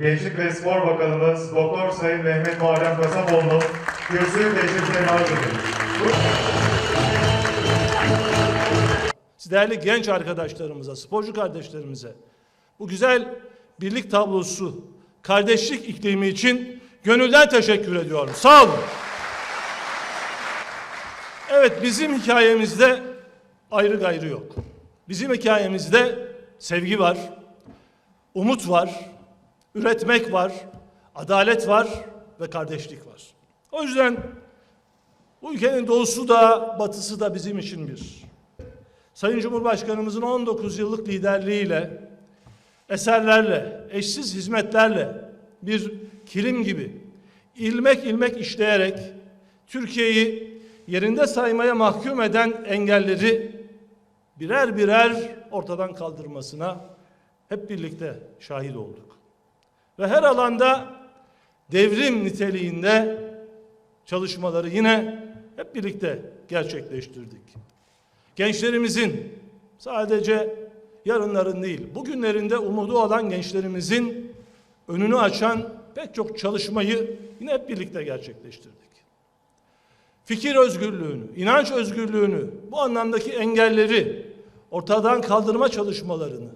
Gençlik ve Spor Bakanımız Doktor Sayın Mehmet Muharrem Kasapoğlu'nun kürsüyü teşriflerine arz değerli genç arkadaşlarımıza, sporcu kardeşlerimize bu güzel birlik tablosu, kardeşlik iklimi için gönülden teşekkür ediyorum. Sağ olun. Evet bizim hikayemizde ayrı gayrı yok. Bizim hikayemizde sevgi var, umut var, üretmek var, adalet var ve kardeşlik var. O yüzden bu ülkenin doğusu da batısı da bizim için bir. Sayın Cumhurbaşkanımızın 19 yıllık liderliğiyle, eserlerle, eşsiz hizmetlerle bir kilim gibi ilmek ilmek işleyerek Türkiye'yi yerinde saymaya mahkum eden engelleri birer birer ortadan kaldırmasına hep birlikte şahit olduk. Ve her alanda devrim niteliğinde çalışmaları yine hep birlikte gerçekleştirdik. Gençlerimizin sadece yarınların değil, bugünlerinde umudu olan gençlerimizin önünü açan pek çok çalışmayı yine hep birlikte gerçekleştirdik. Fikir özgürlüğünü, inanç özgürlüğünü, bu anlamdaki engelleri ortadan kaldırma çalışmalarını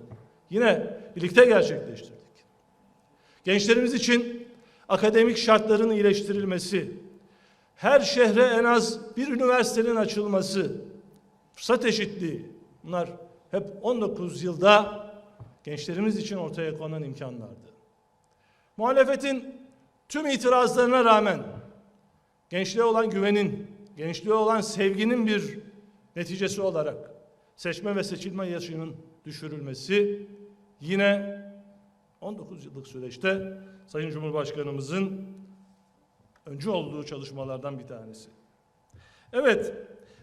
yine birlikte gerçekleştirdik. Gençlerimiz için akademik şartların iyileştirilmesi, her şehre en az bir üniversitenin açılması, fırsat eşitliği bunlar hep 19 yılda gençlerimiz için ortaya konan imkanlardı. Muhalefetin tüm itirazlarına rağmen gençliğe olan güvenin, gençliğe olan sevginin bir neticesi olarak seçme ve seçilme yaşının düşürülmesi yine 19 yıllık süreçte Sayın Cumhurbaşkanımızın öncü olduğu çalışmalardan bir tanesi. Evet,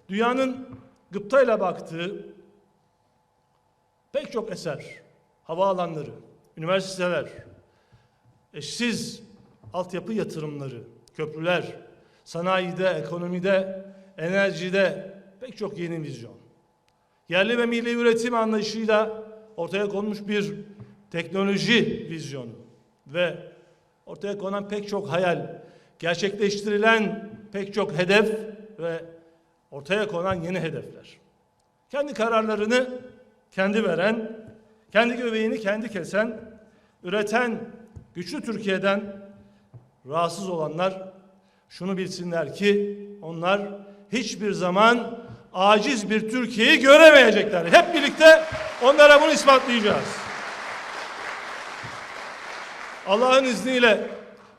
dünyanın gıptayla baktığı pek çok eser, havaalanları, üniversiteler, eşsiz altyapı yatırımları, köprüler, sanayide, ekonomide, enerjide pek çok yeni vizyon. Yerli ve milli üretim anlayışıyla ortaya konmuş bir teknoloji vizyonu ve ortaya konan pek çok hayal, gerçekleştirilen pek çok hedef ve ortaya konan yeni hedefler. Kendi kararlarını kendi veren, kendi göbeğini kendi kesen, üreten güçlü Türkiye'den rahatsız olanlar şunu bilsinler ki onlar hiçbir zaman aciz bir Türkiye'yi göremeyecekler. Hep birlikte onlara bunu ispatlayacağız. Allah'ın izniyle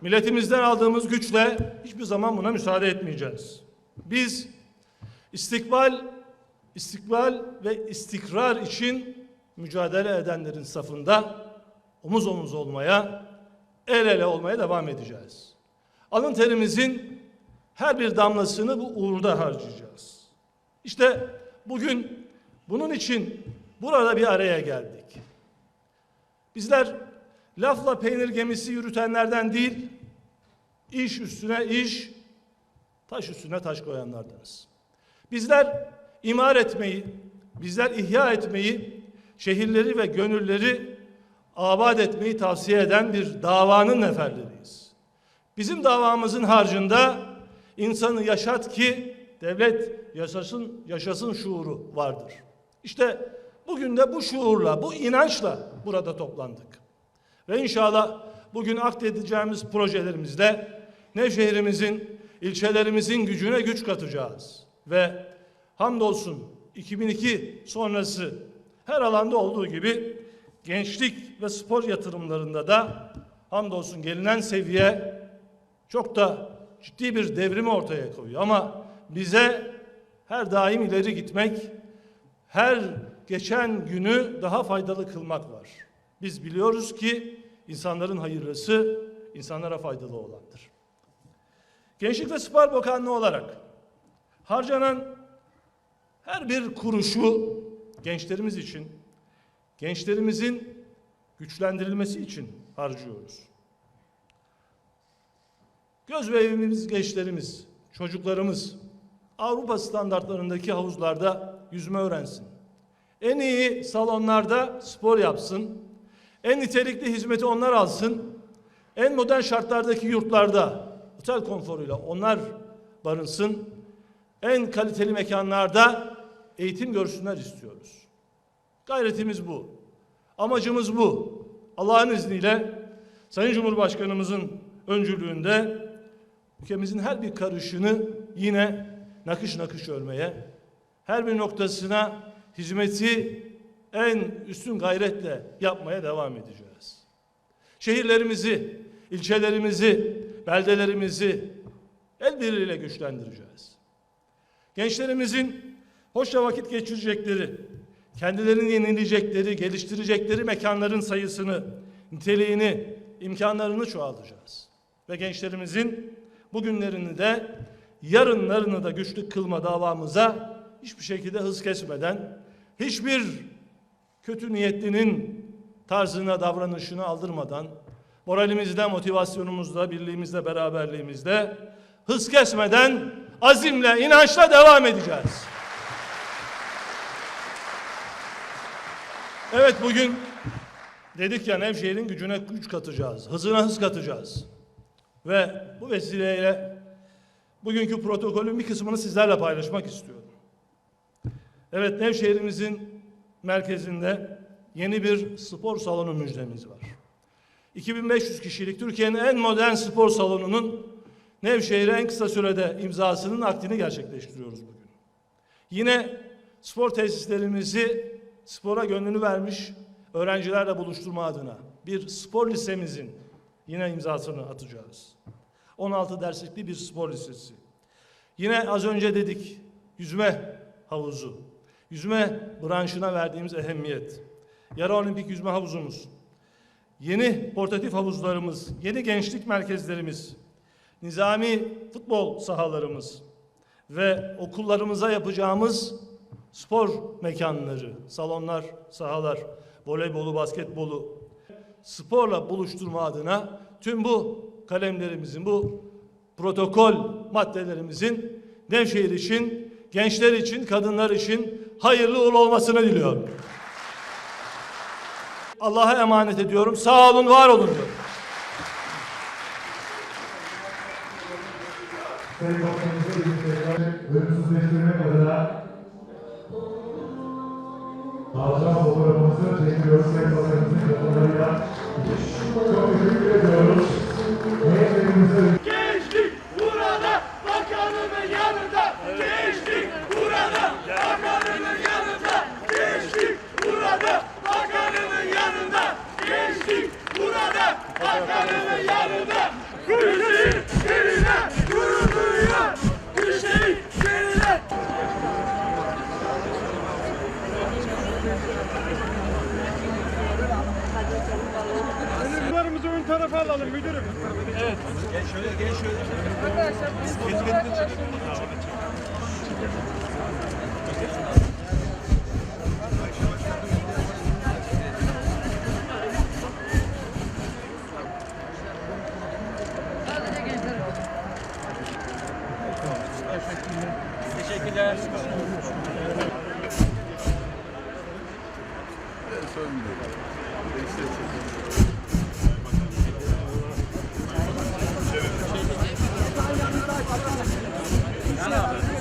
milletimizden aldığımız güçle hiçbir zaman buna müsaade etmeyeceğiz. Biz istikbal, istikbal ve istikrar için mücadele edenlerin safında omuz omuz olmaya, el ele olmaya devam edeceğiz. Alın terimizin her bir damlasını bu uğurda harcayacağız. İşte bugün bunun için burada bir araya geldik. Bizler lafla peynir gemisi yürütenlerden değil, iş üstüne iş, taş üstüne taş koyanlardanız. Bizler imar etmeyi, bizler ihya etmeyi, şehirleri ve gönülleri abad etmeyi tavsiye eden bir davanın neferleriyiz. Bizim davamızın harcında insanı yaşat ki devlet yaşasın, yaşasın şuuru vardır. İşte bugün de bu şuurla, bu inançla burada toplandık. Ve inşallah bugün akledeceğimiz projelerimizde Nevşehir'imizin, ilçelerimizin gücüne güç katacağız. Ve hamdolsun 2002 sonrası her alanda olduğu gibi gençlik ve spor yatırımlarında da hamdolsun gelinen seviye çok da ciddi bir devrimi ortaya koyuyor. Ama bize her daim ileri gitmek, her geçen günü daha faydalı kılmak var. Biz biliyoruz ki insanların hayırlısı insanlara faydalı olandır. Gençlik ve Spor Bakanlığı olarak harcanan her bir kuruşu gençlerimiz için, gençlerimizin güçlendirilmesi için harcıyoruz. Göz bebeğimiz gençlerimiz, çocuklarımız Avrupa standartlarındaki havuzlarda yüzme öğrensin. En iyi salonlarda spor yapsın. En nitelikli hizmeti onlar alsın. en modern şartlardaki yurtlarda otel konforuyla onlar barınsın. En kaliteli mekanlarda eğitim görsünler istiyoruz. Gayretimiz bu. Amacımız bu. Allah'ın izniyle Sayın Cumhurbaşkanımızın öncülüğünde ülkemizin her bir karışını yine nakış nakış örmeye, her bir noktasına hizmeti en üstün gayretle yapmaya devam edeceğiz. Şehirlerimizi, ilçelerimizi, beldelerimizi el birliğiyle güçlendireceğiz. Gençlerimizin hoşça vakit geçirecekleri, kendilerini yenileyecekleri, geliştirecekleri mekanların sayısını, niteliğini, imkanlarını çoğaltacağız. Ve gençlerimizin bugünlerini de yarınlarını da güçlü kılma davamıza hiçbir şekilde hız kesmeden, hiçbir kötü niyetlinin tarzına, davranışını aldırmadan, moralimizde, motivasyonumuzda, birliğimizde, beraberliğimizde hız kesmeden azimle, inançla devam edeceğiz. Evet bugün dedik ya Nevşehir'in gücüne güç katacağız, hızına hız katacağız. Ve bu vesileyle bugünkü protokolün bir kısmını sizlerle paylaşmak istiyorum. Evet Nevşehir'imizin merkezinde yeni bir spor salonu müjdemiz var. 2500 kişilik Türkiye'nin en modern spor salonunun Nevşehir'e en kısa sürede imzasının akdini gerçekleştiriyoruz bugün. Yine spor tesislerimizi spora gönlünü vermiş öğrencilerle buluşturma adına bir spor lisemizin yine imzasını atacağız. 16 derslikli bir spor lisesi. Yine az önce dedik yüzme havuzu. Yüzme branşına verdiğimiz ehemmiyet. Yarı olimpik yüzme havuzumuz. Yeni portatif havuzlarımız, yeni gençlik merkezlerimiz, nizami futbol sahalarımız ve okullarımıza yapacağımız spor mekanları, salonlar, sahalar, voleybolu, basketbolu sporla buluşturma adına tüm bu kalemlerimizin, bu protokol maddelerimizin Nevşehir için, gençler için, kadınlar için hayırlı uğurlu olmasını diliyorum. Allah'a emanet ediyorum. Sağ olun, var olun diyorum. Çok teşekkür ediyoruz. fotoğraf alalım müdürüm. Evet. Gel şöyle gel şöyle. Arkadaşlar biz fotoğraf alalım. Teşekkürler. Söyle. Değiştirecek. Ne yapıyorsun?